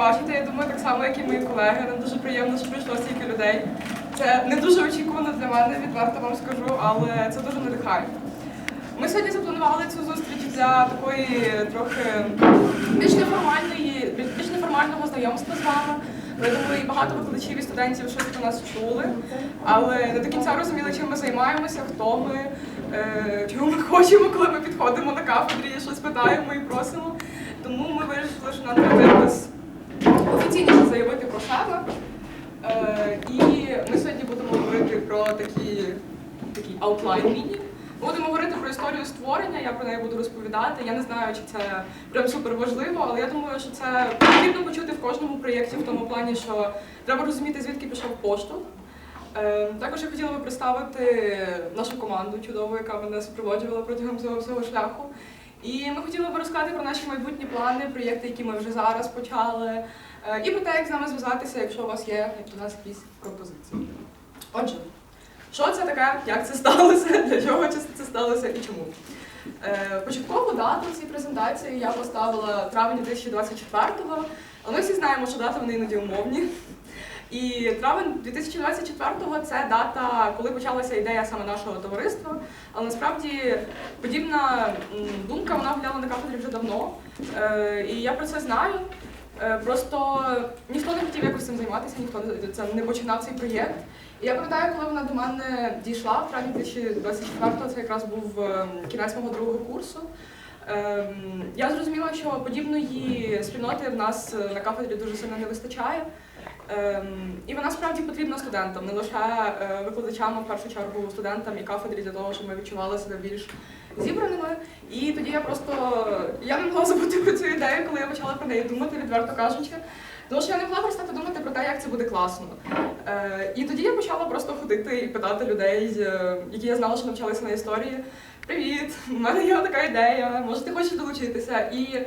бачите, я думаю, так само, як і мої колеги. Нам дуже приємно, що прийшло стільки людей. Це не дуже очікувано для мене, відверто вам скажу, але це дуже надихає. Ми сьогодні запланували цю зустріч для такої трохи більш неформальної, більш неформального знайомства з вами. Я думаю, і багато викладачів і студентів щось про нас чули, але не до кінця розуміли, чим ми займаємося, хто ми, е, чого ми хочемо, коли ми підходимо на кафедрі, щось питаємо і просимо. Тому ми вирішили, що нам треба якось офіційніше заявити про себе. І ми сьогодні будемо говорити про такі, такий аутлайн міні. Будемо говорити про історію створення, я про неї буду розповідати. Я не знаю, чи це прям супер важливо, але я думаю, що це потрібно почути в кожному проєкті в тому плані, що треба розуміти, звідки пішов поштовх. Е, Також я хотіла би представити нашу команду чудову, яка мене супроводжувала протягом цього всього шляху. І ми хотіли би розказати про наші майбутні плани, проєкти, які ми вже зараз почали, е, і про те, як з нами зв'язатися, якщо у вас є до нас якісь пропозиції. Отже, що це таке, як це сталося, для чого це сталося і чому? Е, Початкову дату цій презентації я поставила травень 2024-го, але ми всі знаємо, що дати вони іноді умовні. І травень 2024-го це дата, коли почалася ідея саме нашого товариства. Але насправді подібна думка вона гуляла на кафедрі вже давно. Е, І я про це знаю. Е, Просто ніхто не хотів якось цим займатися, ніхто це не починав цей проєкт. І я пам'ятаю, коли вона до мене дійшла в травні 2024-го, це якраз був ем, кінець мого другого курсу. Ем, Я зрозуміла, що подібної спільноти в нас е, на кафедрі дуже сильно не вистачає. Ем, І вона справді потрібна студентам, не лише е, викладачам, а в першу чергу студентам і кафедрі для того, щоб ми відчували себе більш зібраними. І тоді я просто я не могла забути про цю ідею, коли я почала про неї думати, відверто кажучи. Тому що я не могла перестати думати про те, як це буде класно. Е, і тоді я почала просто ходити і питати людей, е, які я знала, що навчалися на історії. Привіт, у мене є така ідея, може ти хочеш долучитися? І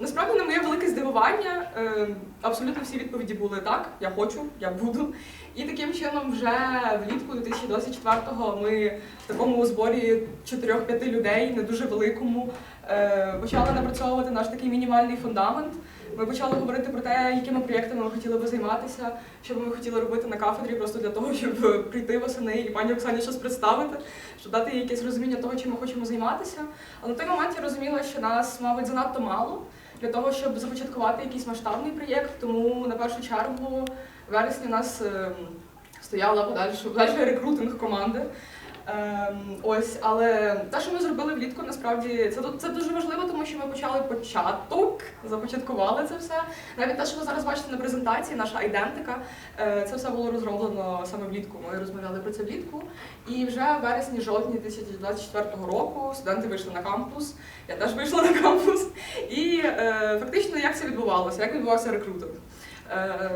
насправді на моє велике здивування е, абсолютно всі відповіді були так, я хочу, я буду. І таким чином, вже влітку 2024-го ми в такому зборі 4-5 людей, не дуже великому, е, почали напрацьовувати наш такий мінімальний фундамент. Ми почали говорити про те, якими проєктами ми хотіли би займатися, що би ми хотіли робити на кафедрі, просто для того, щоб прийти восени і пані Оксані щось представити, щоб дати їй якесь розуміння того, чим ми хочемо займатися. Але на той момент я розуміла, що нас, мабуть, занадто мало для того, щоб започаткувати якийсь масштабний проєкт. Тому на першу чергу в вересні у нас ем, стояла подальша рекрутинг команди. Ем, ось, але те, що ми зробили влітку, насправді це, це дуже важливо, тому що ми почали початок, започаткували це все. Навіть те, що ви зараз бачите на презентації, наша айдентика, е, це все було розроблено саме влітку. Ми розмовляли про це влітку. І вже в вересні, жовтні 2024 року студенти вийшли на кампус. Я теж вийшла на кампус. І е, фактично, як це відбувалося? Як відбувався рекрутинг? Е,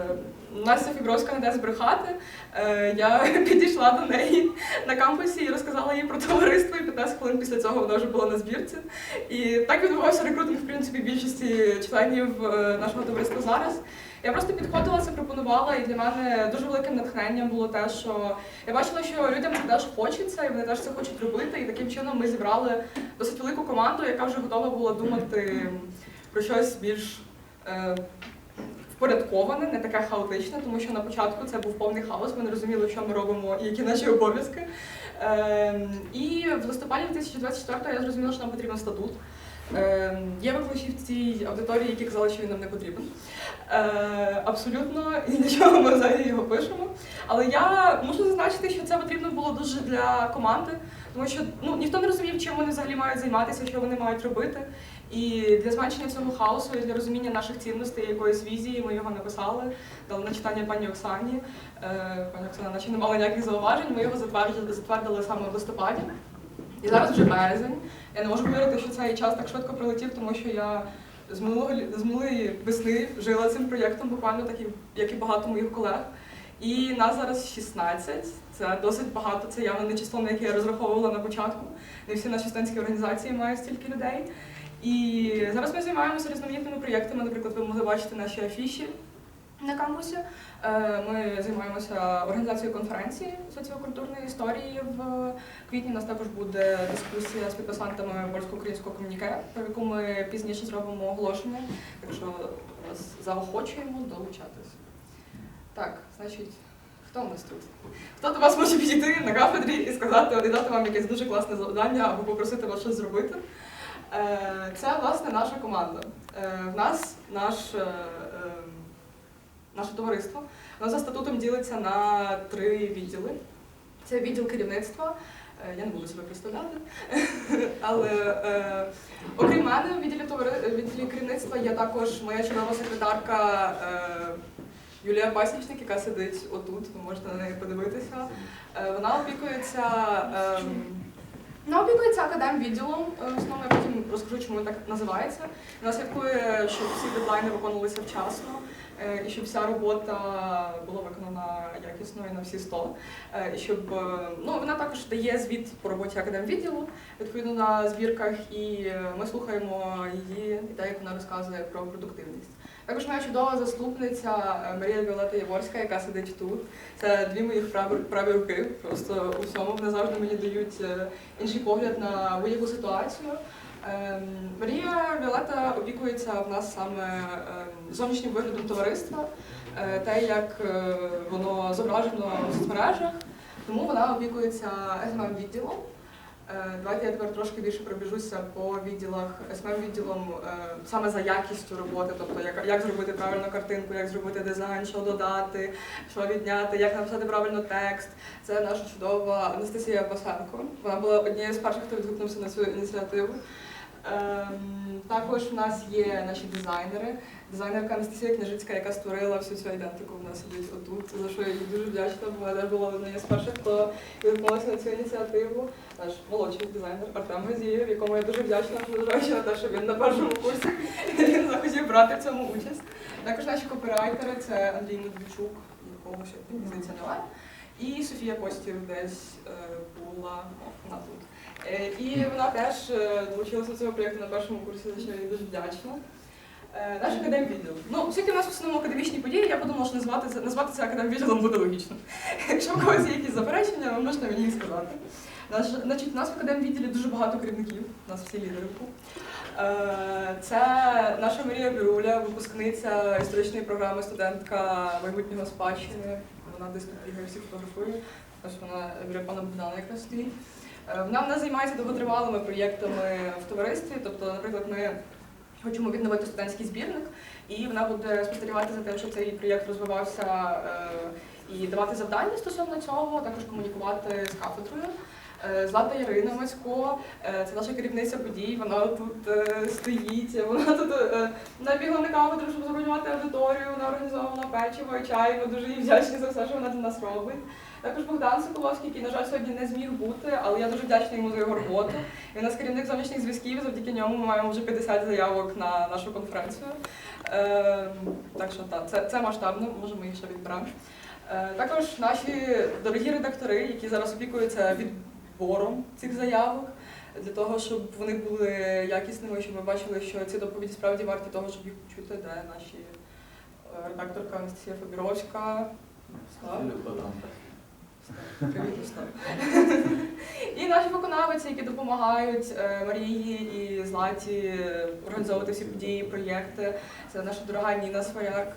Настя Фібровська не дасть брехати. Е, Я підійшла до неї на кампусі і розказала їй про товариство, і 15 хвилин після цього вона вже була на збірці. І так відбувався рекрутинг, в принципі, більшості членів е, нашого товариства зараз. Я просто підходила, це пропонувала, і для мене дуже великим натхненням було те, що я бачила, що людям це теж хочеться, і вони теж це хочуть робити. І таким чином ми зібрали досить велику команду, яка вже готова була думати про щось більш е, впорядковане, не таке хаотичне, тому що на початку це був повний хаос. Ми не розуміли, що ми робимо і які наші обов'язки. Ем, і в листопаді 2024 я зрозуміла, що нам потрібен статут. Ем, Є викладачі в цій аудиторії, які казали, що він нам не потрібен. Е, абсолютно, і для чого ми взагалі його пишемо. Але я можу зазначити, що це потрібно було дуже для команди, тому що ну, ніхто не розумів, чим вони взагалі мають займатися, що вони мають робити. І для зменшення цього хаосу, і для розуміння наших цінностей, якоїсь візії, ми його написали, дали на читання пані Оксані. Е, Пані Оксана, наче не мала ніяких зауважень, ми його затвердили, затвердили саме в листопаді. І зараз вже березень. Я не можу повірити, що цей час так швидко прилетів, тому що я з минулого лі- з минулої весни жила цим проєктом, буквально так, як і багато моїх колег. І нас зараз 16. Це досить багато. Це явно не число, на яке я розраховувала на початку. Не всі наші студентські організації мають стільки людей. І зараз ми займаємося різноманітними проєктами. Наприклад, ви могли бачити наші афіші. на кампусі. Е, Ми займаємося організацією конференції соціокультурної історії в квітні. У нас також буде дискусія з підписантами польсько-українського комуніке, про яку ми пізніше зробимо оголошення. Так що вас заохочуємо долучатись. Так, значить, хто у нас тут? Хто до вас може підійти на кафедрі і сказати, і дати вам якесь дуже класне завдання або попросити вас щось зробити? Е, Це власне наша команда. Е, В нас наш, е, е, наше товариство воно за статутом ділиться на три відділи. Це відділ керівництва. Я не буду себе представляти, але е, окрім мене в відділі товари- відділі керівництва є також моя чудова секретарка е, Юлія Пасічник, яка сидить отут. Ви можете на неї подивитися. Е, Вона опікується. ем, вона опікується академвідділом, е, основно потім розкажу, чому так називається. Вона слідкує, щоб всі дедлайни виконувалися вчасно, е, і щоб вся робота була виконана якісно і на всі 100. Е, І щоб ну, вона також дає звіт по роботі академвідділу, відповідно на збірках, і ми слухаємо її і те, як вона розказує про продуктивність. Також моя чудова заступниця е, Марія Віолета Яворська, яка сидить тут. Це дві моїх праві, руки. Просто у всьому вони завжди мені дають е, інший погляд на будь-яку ситуацію. Ем, Марія Віолета опікується в нас саме ем, зовнішнім виглядом товариства, е, те, як воно зображено в соцмережах, тому вона опікується СММ відділом. Е, Давайте я тепер трошки більше пробіжуся по відділах СММ відділом е, саме за якістю роботи, тобто як, як зробити правильну картинку, як зробити дизайн, що додати, що відняти, як написати правильно текст. Це наша чудова Анастасія Басенко. Вона була однією з перших, хто відгукнувся на цю ініціативу. Ем, також в нас є наші дизайнери. Дизайнерка Анастасія Княжицька, яка створила всю цю ідентику, в нас сидить отут, за що я їй дуже вдячна, бо вона була однією з перших, хто відгукнулася на цю ініціативу. Наш молодший дизайнер Артем Газієв, якому я дуже вдячна, незважаючи на те, що він на першому курсі він захотів брати в цьому участь. Також наші копірайтери це Андрій Медведчук, якого сьогодні здається немає. І Софія Костів десь е, була вона тут. Е, І вона теж е, долучилася до цього проєкту на першому курсі, за що я дуже вдячна. Е, Наш академвідділ. Ну, оскільки у нас в основному академічні події, я подумала, що назвати, це- назвати це академвідділом буде логічно. Якщо в когось є якісь заперечення, ви можете мені їх сказати. Наш, значить, у нас в академвідділі дуже багато керівників, у нас всі лідери. Це наша Марія Біруля, випускниця історичної програми студентка майбутнього спадщини. Вона десь тут бігає всіх фотографує. Ось вона біля пана Богдана якраз стоїть. Е, Вона в нас займається довготривалими проєктами в товаристві. Тобто, наприклад, ми хочемо відновити студентський збірник, і вона буде спостерігати за тим, щоб цей проєкт розвивався е, і давати завдання стосовно цього, також комунікувати з кафедрою. Е, Злата Ярина Мацько, це наша керівниця подій, вона тут стоїть, вона тут набігла на кафедру, щоб забронювати аудиторію, вона організовувала печиво чай, ми дуже їй вдячні за все, що вона для нас робить. Також Богдан Соколовський, який, на жаль, сьогодні не зміг бути, але я дуже вдячна йому за його роботу. Він у нас керівник зовнішніх зв'язків, завдяки ньому ми маємо вже 50 заявок на нашу конференцію. Е, так що так, це, це масштабно, може ми їх ще відберемо. Е, також наші дорогі редактори, які зараз опікуються відбором цих заявок, для того, щоб вони були якісними, щоб ми бачили, що ці доповіді справді варті того, щоб їх почути, де наші е, редакторка Анастасія Фабіровська. І наші виконавиці, які допомагають е, Марії і Златі е, організовувати всі події, проєкти. Це наша дорога Ніна Свояк,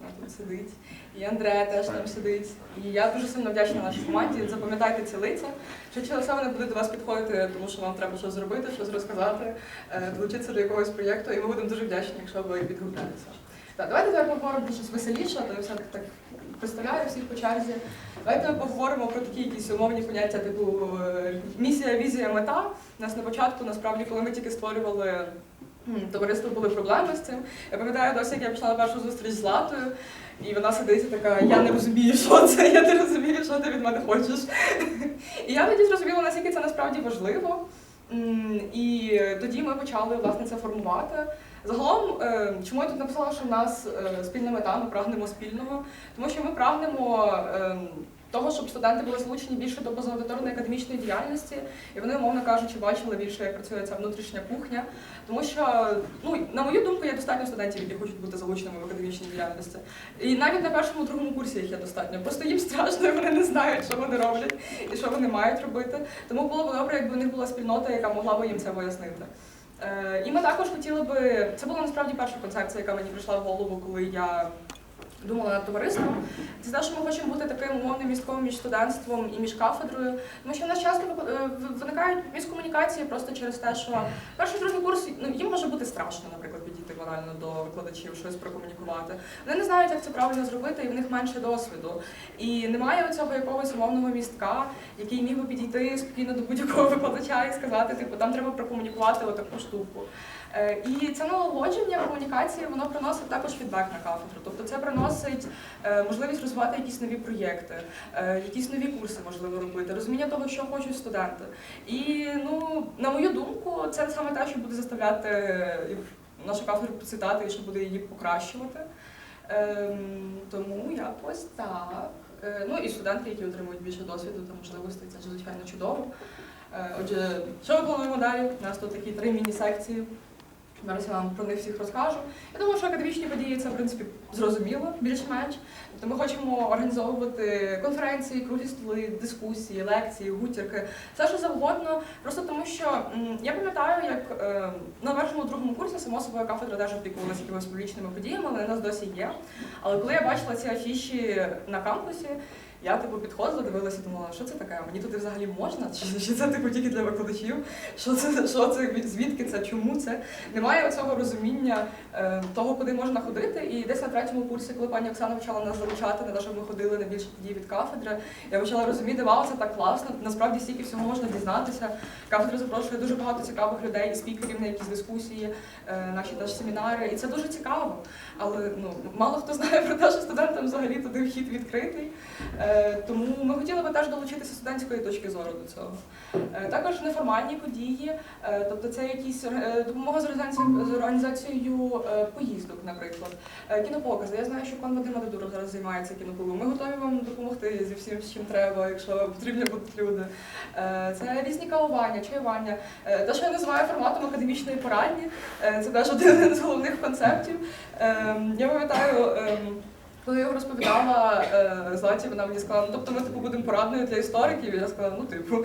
вона тут сидить. І Андре теж там сидить. І я дуже сильно вдячна нашій команді. Запам'ятайте ці лиця. Що часом вони будуть до вас підходити, тому що вам треба щось зробити, щось розказати, е, долучитися до якогось проєкту, і ми будемо дуже вдячні, якщо ви відгукнетеся. Так, давайте тепер поговоримо щось веселіше, то я все так представляю всіх по черзі. Давайте ми поговоримо про такі якісь умовні поняття, типу е, місія, візія, мета. У нас на початку, насправді, коли ми тільки створювали товариство, були проблеми з цим. Я пам'ятаю досі, як я пішла на першу зустріч з Златою, і вона сидить і така, я не розумію, що це, я не розумію, що ти від мене хочеш. І я тоді зрозуміла, наскільки це насправді важливо. І тоді ми почали власне це формувати. Загалом, е, чому я тут написала, що в нас е, спільна мета, ми прагнемо спільного, тому що ми прагнемо е, того, щоб студенти були залучені більше до позаудиторної академічної діяльності, і вони, умовно кажучи, бачили більше, як працює ця внутрішня кухня. Тому що, ну, на мою думку, є достатньо студентів, які хочуть бути залученими в академічній діяльності. І навіть на першому другому курсі їх є достатньо. Просто їм страшно, і вони не знають, що вони роблять і що вони мають робити. Тому було б добре, якби в них була спільнота, яка могла б їм це пояснити. Е, І ми також хотіли би. Це була насправді перша концепція, яка мені прийшла в голову, коли я думала над товариством. Це те, що ми хочемо бути таким умовним містком між студентством і між кафедрою. Тому що в нас часто е, виникають міскомунікації просто через те, що перший другий курс ну, їм може бути страшно, наприклад, банально до викладачів, щось прокомунікувати. Вони не знають, як це правильно зробити, і в них менше досвіду. І немає цього якогось умовного містка, який міг би підійти спокійно до будь-якого викладача і сказати, типу, там треба прокомунікувати отаку штуку. Е, І це налагодження комунікації, воно приносить також фідбек на кафедру. Тобто це приносить е, можливість розвивати якісь нові проєкти, е, якісь нові курси можливо робити, розуміння того, що хочуть студенти. І ну, на мою думку, це саме те, що буде заставляти е, кафедра процвітати і що буде її покращувати. Тому я ось так. Е, Ну і студенти, які отримують більше досвіду та можливостей, це звичайно чудово. Е, Отже, що ми плануємо далі? У нас тут такі три міні-секції. Зараз я вам про них всіх розкажу. Я думаю, що академічні події це в принципі зрозуміло більш-менш. Тобто ми хочемо організовувати конференції, круглі столи, дискусії, лекції, гутірки, все що завгодно. Просто тому, що я пам'ятаю, як е, на першому другому курсі само собою кафедра теж опікувалася якимись публічними подіями, вони у нас досі є. Але коли я бачила ці афіші на кампусі, я типу підходила, дивилася думала, що це таке? Мені туди взагалі можна? Чи, чи це типу тільки для викладачів? Що це, що це, звідки це, чому це? Немає цього розуміння е, того, куди можна ходити. І десь на третьому курсі, коли пані Оксана почала нас залучати на те, щоб ми ходили на більше подій від кафедри, я почала розуміти, вау, це так класно. Насправді стільки всього можна дізнатися. Кафедра запрошує дуже багато цікавих людей спікерів на якісь дискусії, е, наші теж семінари, і це дуже цікаво. Але ну мало хто знає про те, що студентам взагалі туди вхід відкритий. Е, Тому ми хотіли би теж долучитися студентської точки зору до цього. Е, Також неформальні події, е, тобто це якісь допомога з організацією, поїздок, наприклад. Кінопокази. Я знаю, що пан Вадим Ададуров зараз займається кіноклубом. Ми готові вам допомогти зі всім, з чим треба, якщо потрібні будуть люди. Це різні кавування, чаювання. Те, що я називаю форматом академічної порадні, це теж один з головних концептів. Ем, Я пам'ятаю. Коли я його розповідала е, Златі, вона мені сказала, ну тобто ми типу будемо порадною для істориків. І я сказала, ну типу.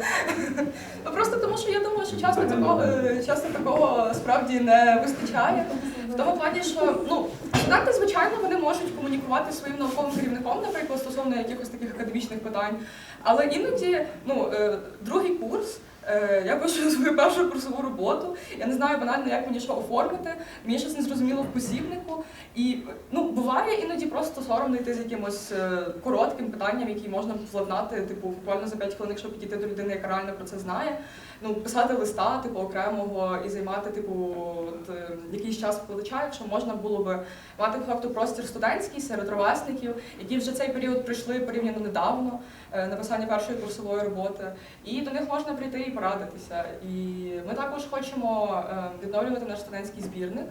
ну просто тому, що я думаю, що часто такого е, часто такого справді не вистачає. В тому плані, що ну студенти, звичайно, вони можуть комунікувати своїм науковим керівником, наприклад, стосовно якихось таких академічних питань. Але іноді, ну, е, другий курс. Е, Я пишу свою першу курсову роботу. Я не знаю банально, як мені що оформити. Мені щось не зрозуміло в посібнику. І ну буває іноді просто соромно йти з якимось е, коротким питанням, які можна владнати, типу, буквально за 5 хвилин, якщо підійти до людини, яка реально про це знає. Ну, писати листа, типу, окремого і займати, типу, от, е, якийсь час викладача, якщо можна було би мати факту простір студентський серед ровесників, які вже цей період пройшли порівняно недавно, е, написання першої курсової роботи. І до них можна прийти і порадитися. І ми також хочемо е, відновлювати наш студентський збірник.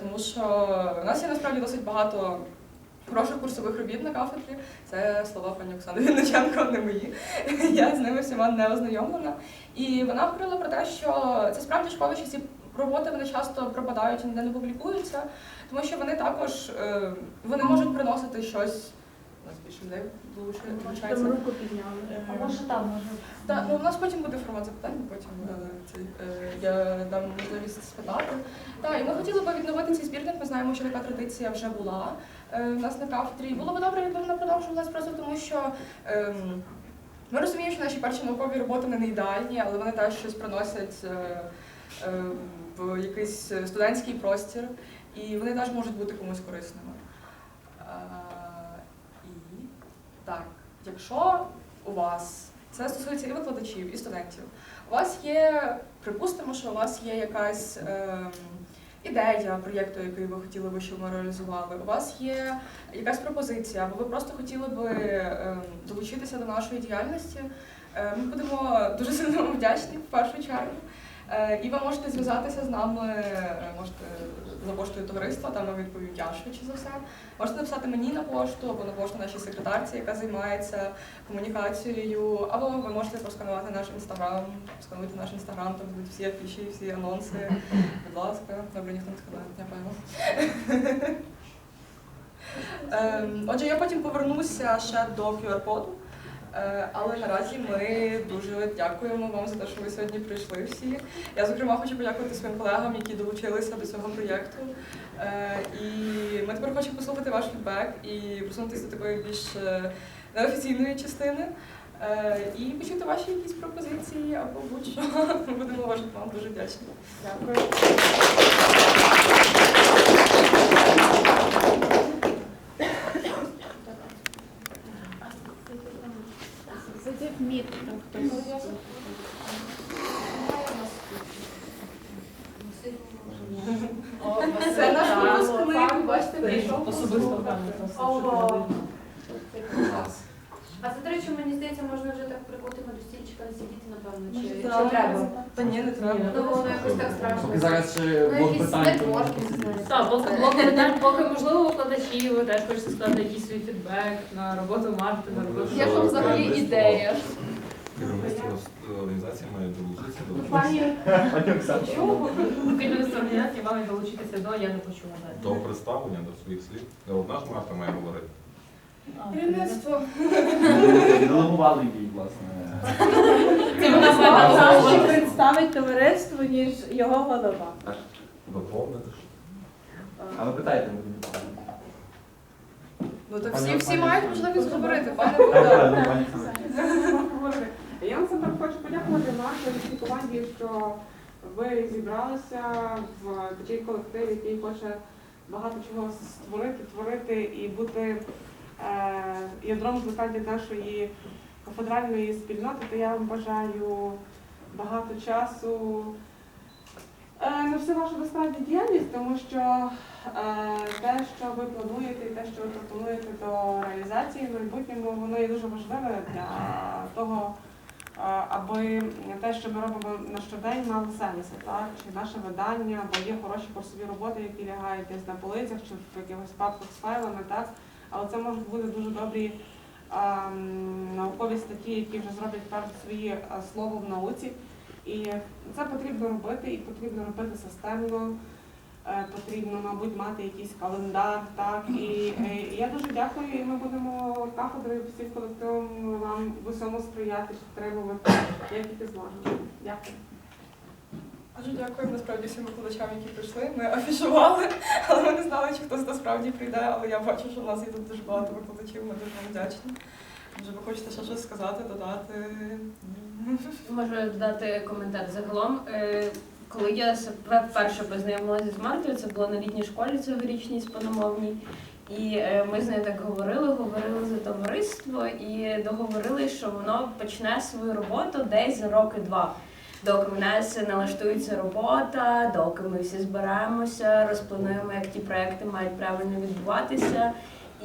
Тому що в нас є насправді досить багато хороших курсових робіт на кафедрі. Це слова пані Оксани Вінниченко, не мої. Я з ними всіма не ознайомлена. І вона говорила про те, що це справді школи, що ці роботи вони часто пропадають і ніде не публікуються, тому що вони також е, вони можуть приносити щось. Нас більше людей долучається. Там руку підняли. А може там може. Так, ну у нас потім буде формат запитань, потім е, цей, е, я дам можливість спитати. Так, і ми хотіли би відновити цей збірник. Ми знаємо, що така традиція вже була е, у нас на кафедрі. Було б добре, якби вона продовжувалась просто тому, що. ем, ми розуміємо, що наші перші наукові роботи не ідеальні, але вони теж щось приносять е, е, в якийсь студентський простір, і вони теж можуть бути комусь корисними. Е, і так, якщо у вас це стосується і викладачів, і студентів, у вас є, припустимо, що у вас є якась ем, ідея проєкту, який ви хотіли би, щоб ми реалізували, у вас є якась пропозиція, або ви просто хотіли би ем, долучитися до нашої діяльності, е, ми будемо дуже сильно вдячні в першу чергу. Е, І ви можете зв'язатися з нами, е, можете за поштою товариства, там вам відповім я швидше за все. Можете написати мені на пошту або на пошту нашій секретарці, яка займається комунікацією, або ви можете просканувати наш інстаграм, скануйте наш інстаграм, там будуть всі афіші, всі анонси. Будь ласка, добре, ніхто не сказав, я певно. Ем, Отже, я потім повернуся ще до QR-коду. Е, Але наразі ми дуже дякуємо вам за те, що ви сьогодні прийшли всі. Я, зокрема, хочу подякувати своїм колегам, які долучилися до цього проєкту. Е, І ми тепер хочемо послухати ваш фідбек і просунутися до такої більш е, неофіційної частини. І почути ваші якісь пропозиції або будь-що. Ми будемо вашим вам дуже вдячні. Дякую. Міт, там хтось. Це наш випускник, бачите, прийшов. Особисто Речі, мені здається, можна вже так прикотимо до стільчика і сидіти, напевно, чи, чи треба? Та ні, не треба. Ну, воно якось так страшно. Поки зараз ще Ну, блок якісь питань. нетворки, не знаю. Так, поки поки питань, поки можливо викладачі, ви теж хочете сказати якийсь свій фідбек на роботу Марти, на роботу. Є ж взагалі ідея. Керівництво організації має долучитися до Пані, Керівництво організації мали долучитися до, я не почула до представлення до своїх слів. Не одна ж Марта має говорити. Керівництво. Делегували їй, власне. Це вона Краще представить товариство, ніж його голова. Доповнити ж. Але питайте мене. Ну так всі, всі мають можливість говорити, пане Богдане. Я насамперед хочу подякувати нашій всій команді, що ви зібралися в такий колектив, який хоче багато чого створити, творити і бути ядром зростання нашої кафедральної спільноти. То я вам бажаю багато часу е, на всю вашу безпеку діяльність, тому що е, те, що ви плануєте, і те, що ви пропонуєте до реалізації в майбутньому, воно є дуже важливе для того, е, аби те, що ми робимо на щодень, мало сенси, так? Чи наше видання, бо є хороші курсові роботи, які лягають десь на полицях чи в якихось папках з файлами, так? Але це можуть бути дуже добрі ем, наукові статті, які вже зроблять певне своє е, слово в науці. І це потрібно робити, і потрібно робити системно. Е, Потрібно, мабуть, мати якийсь календар, так і е, я дуже дякую. І ми будемо кафедрою всім колективом вам в усьому сприяти, підтримувати, як тільки зможемо. Дякую. Дуже дякую насправді всім викладачам, які прийшли. Ми афішували, але ми не знали, чи хтось насправді прийде. Але я бачу, що в нас є тут дуже багато викладачів. Ми дуже вдячні. Може, ви хочете ще щось сказати, додати? Можу додати коментар. Загалом, е, коли я вперше познайомилася з Мартою, це було на літній школі цьогорічній спаномовній. І е, ми з нею так говорили, говорили за товариство і договорили, що воно почне свою роботу десь за роки два. Доки в нас налаштується робота, доки ми всі зберемося, розплануємо, як ті проекти мають правильно відбуватися.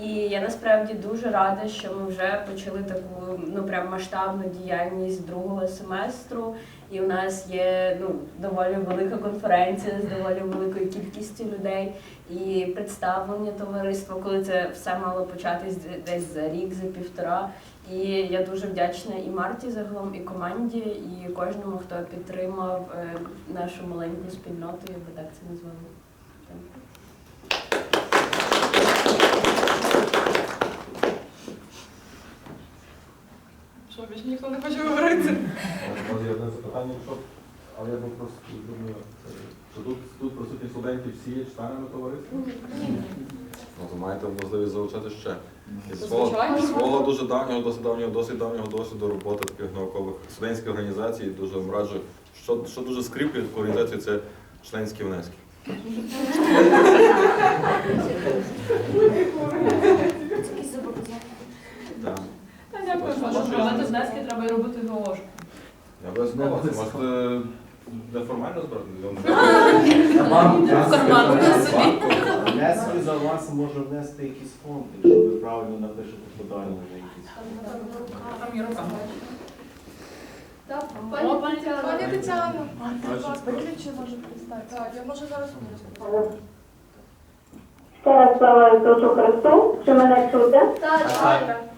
І я насправді дуже рада, що ми вже почали таку ну прям масштабну діяльність другого семестру. І у нас є ну доволі велика конференція з доволі великою кількістю людей і представлення товариства, коли це все мало початись десь за рік, за півтора. І я дуже вдячна і Марті загалом, і команді, і кожному, хто підтримав е, нашу маленьку спільноту, я би так це назвала. Більше ніхто не хоче говорити? Є одне запитання, що але я був просто думаю, що тут, тут присутні студенти всі є членами товариства? Ну, то маєте можливість залучати ще. Свого, Звичайно. свого дуже давнього, досить давнього, досить давнього досвіду роботи таких наукових студентських організацій дуже вам раджу. Що, що дуже скріплює таку організацію, це членські внески. Так. Дякую, що робити внески, треба робити галошку. Я обов'язково. Це можете неформально збирати. В карман собі. Внески за вас може внести якийсь фонд, якщо ви правильно напишете подання на якийсь. Там є рука. Так, пані пані Тетяна. Пані Тетяно, Бачите, Так, я можу зараз. Ще раз слава Ісусу Христу. Чи мене чути? Так. Е,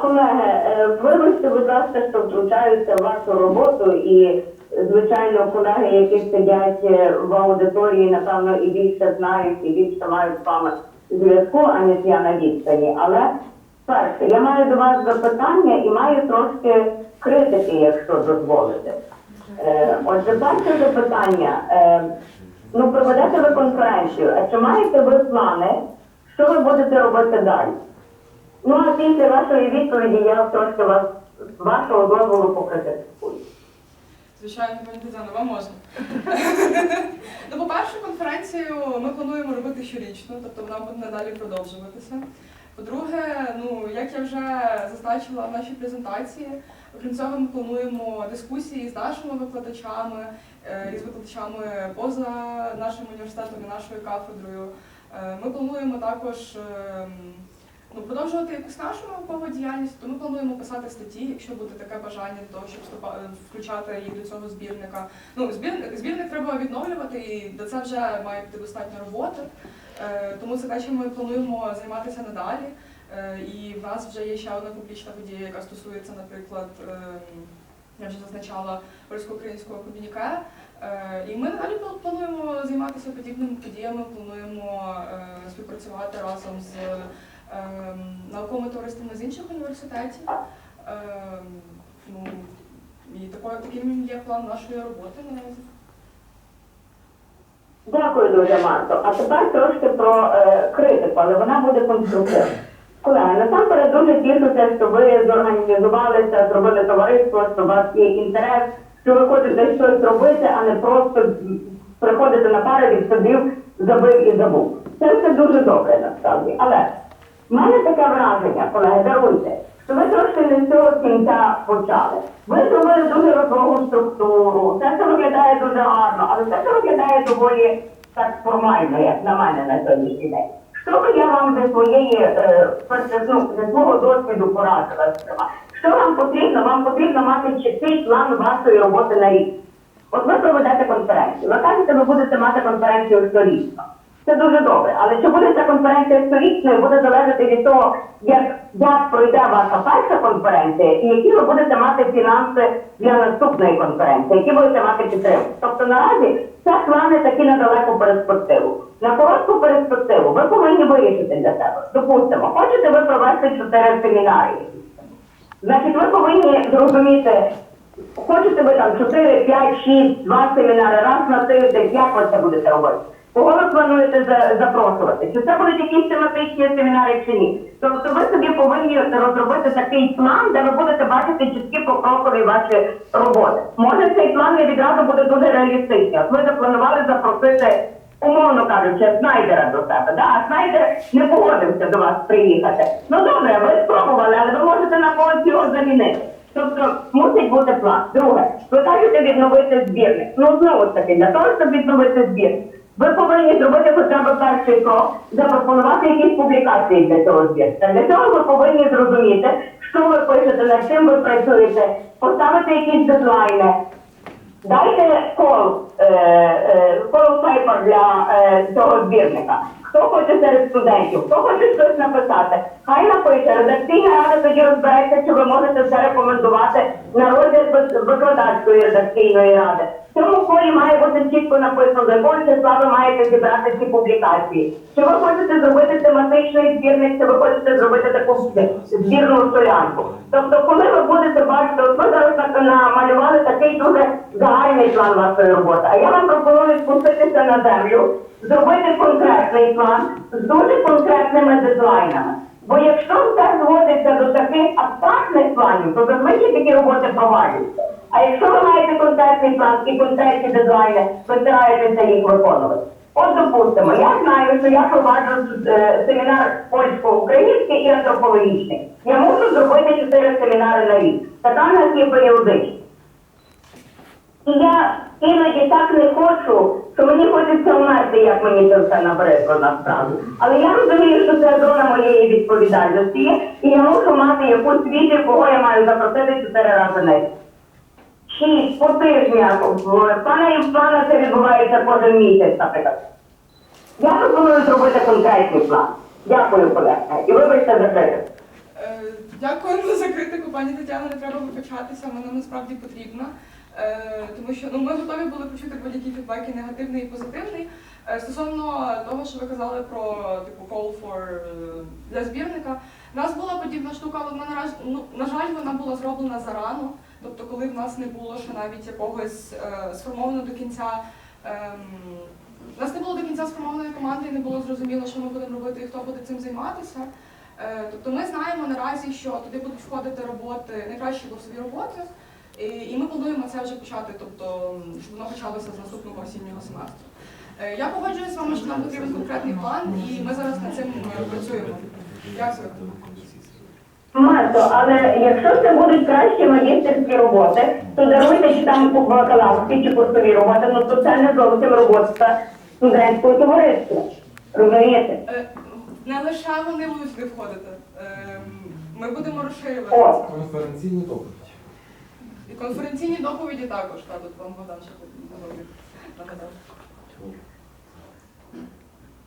Колеги, е, вибачте, будь ласка, що втручаюся в вашу роботу і, звичайно, колеги, які сидять е, в аудиторії, напевно, і більше знають, і більше мають з вами зв'язку, аніж я на відстані. Але перше, я маю до вас запитання і маю трошки критики, якщо дозволите. Е, Отже, перше запитання. Е, Ну, проведете ви конференцію, а чи маєте ви плани, що ви будете робити далі? Ну, а після вашої відповіді я трошки вас вашого дозволу покритикую. Звичайно, пані Тетяно, вам можна. ну, по-перше, конференцію ми плануємо робити щорічно, тобто вона буде надалі продовжуватися. По-друге, ну як я вже зазначила в нашій презентації, окрім цього, ми плануємо дискусії з нашими викладачами, е, і з викладачами поза нашим університетом і нашою кафедрою. Е, Ми плануємо також ем, ну, продовжувати якусь нашу наукову діяльність, то ми плануємо писати статті, якщо буде таке бажання для того, щоб е, включати їх до цього збірника. Ну, збірник, збірник треба відновлювати, і до це вже має бути достатньо роботи. Е, Тому це те, чим ми плануємо займатися надалі. Е, І в нас вже є ще одна публічна подія, яка стосується, наприклад, я вже зазначала польсько-українського комюніке. Е, І ми надалі плануємо займатися подібними подіями, плануємо співпрацювати разом з науковими товариствами з інших університетів. Ем, Ну, і таким є план нашої роботи. Дякую дуже, Марто. А тепер трошки про е, критику, але вона буде конструктивна. Колеги, насамперед дуже тішуся, що ви зорганізувалися, зробили товариство, що у вас є інтерес, що ви хочете щось робити, а не просто приходити на пари, відсадив, забив і забув. Це все дуже добре насправді. Але в мене таке враження, колеги, даруйте, що ви трошки не з цього кінця почали. Ви зробили дуже розлогу структуру, це все виглядає дуже гарно, але це все виглядає доволі так формально, як на мене на сьогоднішній день. Що би я вам зі своєї е, ну, зі свого досвіду порадила. Що вам потрібно? Вам потрібно мати чіткий план вашої роботи на рік. От ви проведете конференцію. Ви кажете, ви будете мати конференцію щорічно. Це дуже добре. Але чи буде ця конференція щорічною, буде залежати від того, як, як пройде ваша перша конференція і які ви будете мати фінанси для наступної конференції, які будете мати підтримку. Тобто наразі це плани такі на далеку перспективу. На коротку перспективу ви повинні вирішити для себе. Допустимо, хочете ви провести чотири семінарії. Значить, ви повинні зрозуміти, хочете ви там 4, 5, 6, 2 семінари раз на тиждень, як ви це будете робити? Кого ви плануєте за- запрошувати? Чи це будуть якісь тематичні семінари чи ні? Тобто ви собі повинні розробити такий план, де ви будете бачити чіткі покрокові ваші роботи. Може цей план не відразу буде дуже реалістичний. От ви запланували запросити, умовно кажучи, Снайдера до себе. Да? А Снайдер не погодився до вас приїхати. Ну добре, ви спробували, але ви можете на когось його замінити. Тобто мусить бути план. Друге, ви кажете відновити збірник. Ну знову ж таки, для того, щоб відновити збірник, ви повинні зробити хоча б перший крок, запропонувати якісь публікації для цього збірника. Для цього ви повинні зрозуміти, що ви пишете, над чим ви працюєте, поставити якісь дедлайни. Дайте кол, кол пейпер для е, цього збірника. Хто хоче серед студентів, хто хоче щось написати, хай напише. Редакційна рада тоді розбереться, чи ви можете це рекомендувати на розгляд викладацької редакційної ради. В цьому колі має бути чітко написано, якого числа ви маєте зібрати ці публікації. Чи ви хочете зробити тематичний збірник, чи ви хочете зробити таку збірну солянку. Тобто, коли ви будете бачити, от ви зараз намалювали такий дуже загальний план вашої роботи. А я вам пропоную спуститися на землю, зробити конкретний план з дуже конкретними дедлайнами. Бо якщо все зводиться до таких абстрактних планів, то зазвичай такі роботи провалюються. А якщо ви маєте конкретний план і конкретні дедлайни, ви стараєтеся їх виконувати. От допустимо, я знаю, що я проваджу е, семінар польсько-український і антропологічний. Я можу зробити чотири семінари на рік. Така в нас є періодичність. І я іноді так не хочу, що мені хочеться вмерти, як мені це все набридло насправді. Але я розумію, що це зона моєї відповідальності, і я мушу мати якусь візію, кого я маю запросити чотири рази на. Шість по тижнях. В пана і в це відбувається кожен місяць, наприклад. Я пропоную зробити конкретний план. Дякую, колега. І вибачте за критику. Е, Дякуємо за критику, пані Тетяно, не треба вибачатися, вона насправді потрібна. Е, Тому що ну, ми готові були почути будь-які фідбеки, негативний і позитивний. Е, Стосовно того, що ви казали про типу call for е, для збірника, у нас була подібна штука, але вона наразі, ну, на жаль, вона була зроблена зарано. Тобто, коли в нас не було ще навіть якогось е, сформовано до кінця. у нас не було до кінця сформованої команди і не було зрозуміло, що ми будемо робити і хто буде цим займатися. Е, Тобто ми знаємо наразі, що туди будуть входити роботи, найкращі голосові роботи, і, і ми плануємо це вже почати, тобто щоб воно почалося з наступного осіннього семестру. Е, Я погоджуюся з вами, що нам потрібен конкретний план, і ми зараз над цим е, працюємо. Дякую. Марто, але якщо це будуть кращі магістерські роботи, то даруйте чи там бакалаврські чи курсові роботи, ну то це не зовсім робота студентського товариства. Розумієте? Е, Не лише вони будуть входити. Е, Ми будемо розширювати. О. Конференційні доповіді. І конференційні доповіді також, та тут вам Богдан ще нагадав.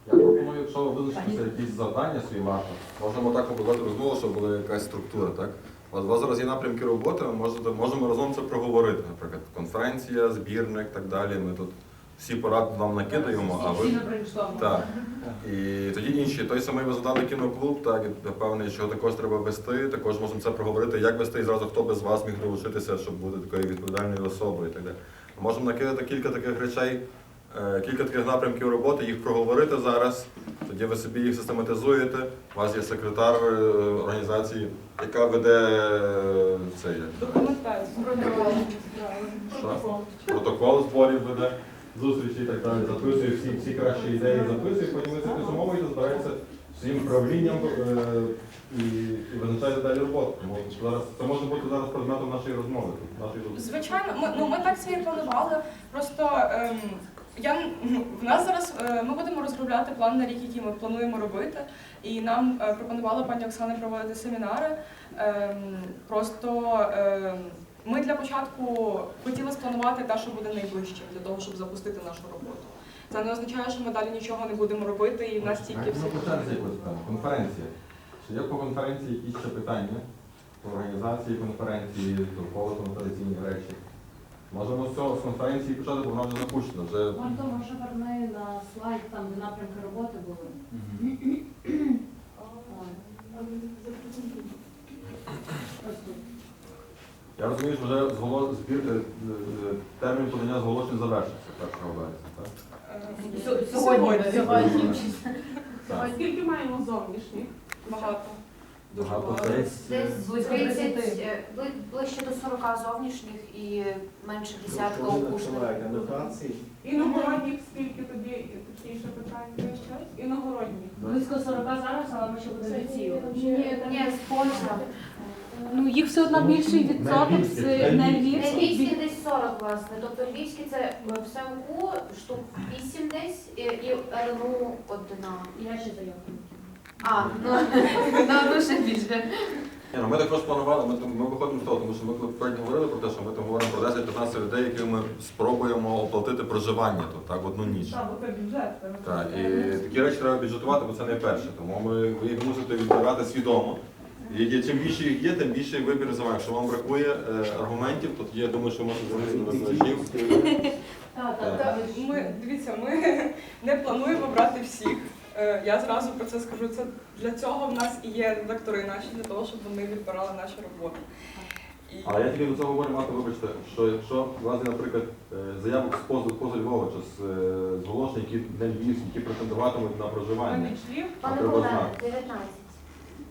Я пропоную, якщо визначитися якісь завдання свої марки, можемо так побудувати розмову, щоб була якась структура, так? От у вас зараз є напрямки роботи, ми можете, можемо разом це проговорити. Наприклад, конференція, збірник і так далі. Ми тут всі поради вам накидаємо, а ви. Так. І тоді інші, той самий ви задали кіноклуб, так, і я певний, що також треба вести. Також можемо це проговорити, як вести і зразу хто без вас міг долучитися, щоб бути такою відповідальною особою і так далі. Можемо накидати кілька таких речей, е, кілька таких напрямків роботи, їх проговорити зараз. Тоді ви собі їх систематизуєте. У вас є секретар е, організації, яка веде е, це Документацію. протокол зборів веде, зустрічі і так далі. Записує всі, всі кращі ідеї, записує, потім ви це підсумовуєте, збирається всім правлінням е, і, і визначаєте далі роботу. Тому зараз це може бути зараз предметом нашої розмови. Нашої тут. Звичайно, ми, ну, ми так собі планували. Просто ем, я, ну, в нас зараз е, ми будемо розробляти план на рік, який ми плануємо робити. І нам е, пропонувала пані Оксана проводити семінари. Ем, просто ем, ми для початку хотіли спланувати те, що буде найближчим, для того, щоб запустити нашу роботу. Це не означає, що ми далі нічого не будемо робити, і в нас тільки все. якогось питання. Конференція. Чи є по конференції якісь ще питання? По організації конференції, довкола конференційні речі. Можемо з цього з конференції почати, бо вона вже запущена. Вже Марто, може верни на слайд, там де напрямки роботи були. Ось тут. Я розумію, вже зголо- збір, е, е, термін подання зголошень завершився 1 березня, так? Ем, Сьогодні. Сьогодні. Так. Скільки маємо зовнішніх? Багато. Дуже Багато. Десь Десь Близько 30, 30. е, ближче до 40 зовнішніх і менше десятка. Анотації. Іногородніх скільки тоді, точніше питання? Іногородніх. Близько 40 зараз, але ми ще будемо відсіювати. Ні, з Польща. Ну, їх все одно більший відсоток з на Львівських. Львівські десь 40, власне. Тобто львівські це е, в СМУ штук 8 десь і, і РНУ одна. Я ще заявку. А, ну, ще більше. Ні, ну ми також планували, ми, там- ми виходимо з того, тому що ми коли попередньо говорили про те, що ми там говоримо про 10-15 людей, які ми спробуємо оплатити проживання тут, так, в одну ніч. Так, бо це бюджет. Так, і такі речі треба бюджетувати, бо це не перше. Тому ми, ви їх мусите відбирати свідомо. Чим більше їх є, тим більше вибір за вами. Якщо вам бракує е, аргументів, то тоді я думаю, що можна. Так, так, Та, Ми дивіться, ми не плануємо брати всіх. Е, Я зразу про це скажу. Це для цього в нас і є редактори наші, для того, щоб вони відбирали наші роботи. І Але я тільки до цього говорю, мати, вибачте, що якщо у вас наприклад, е, заявок з поза, поза Львова чи з зголошень, які не львівські, які претендуватимуть на На проживання. Пане Богдане, 19.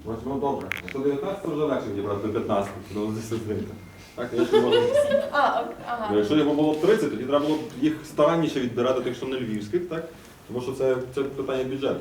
Ось, ну добре. 119 вже легше відібрати до 15, до дисциплінки. Так. А, ага. Ну, Якщо його було б 30, тоді треба було б їх старанніше відбирати тих, що не львівських, так? Тому що це, це питання бюджету.